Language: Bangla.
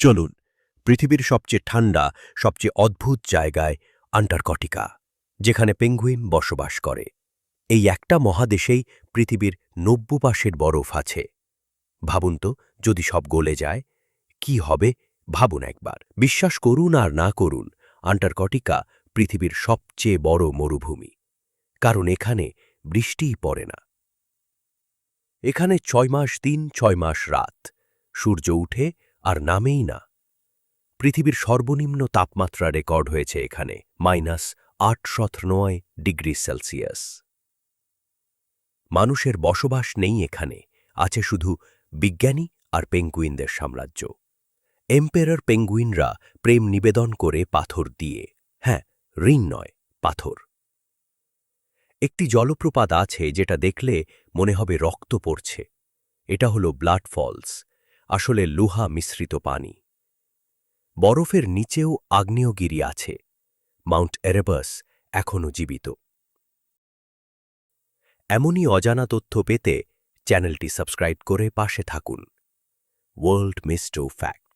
চলুন, পৃথিবীর সবচেয়ে ঠান্ডা, সবচেয়ে অদ্ভুত জায়গায় আন্টার্কটিকা, যেখানে পেঙ্গুইন বসবাস করে। এই একটা মহাদেশেই পৃথিবীর নব্বু পাশের বরফ আছে। ভাবুন তো, যদি সব গলে যায়, কি হবে? ভাবুন একবার। বিশ্বাস করুন আর না করুন, আন্টার্কটিকা পৃথিবীর সবচেয়ে বড় মরুভূমি। কারণ এখানে বৃষ্টিই পড়ে না। এখানে ছয় মাস দিন, ছয় মাস রাত। সূর্য উঠে আর নামেই না। পৃথিবীর সর্বনিম্ন তাপমাত্রা রেকর্ড হয়েছে এখানে, মাইনাস আট নয় ডিগ্রি সেলসিয়াস। মানুষের বসবাস নেই এখানে, আছে শুধু বিজ্ঞানী আর পেঙ্গুইনদের সাম্রাজ্য। এম্পেরার পেঙ্গুইনরা প্রেম নিবেদন করে পাথর দিয়ে হ্যাঁ রিং নয়, পাথর। একটি জলপ্রপাত আছে যেটা দেখলে মনে হবে রক্ত পড়ছে। এটা হলো ব্লাড ফলস। আসলে লোহা মিশ্রিত পানি। বরফের নিচেও আগ্নেয়গিরি আছে। মাউন্ট এরেবাস এখনও জীবিত। এমনই অজানা তথ্য পেতে চ্যানেলটি সাবস্ক্রাইব করে পাশে থাকুন। World মিস্টো fact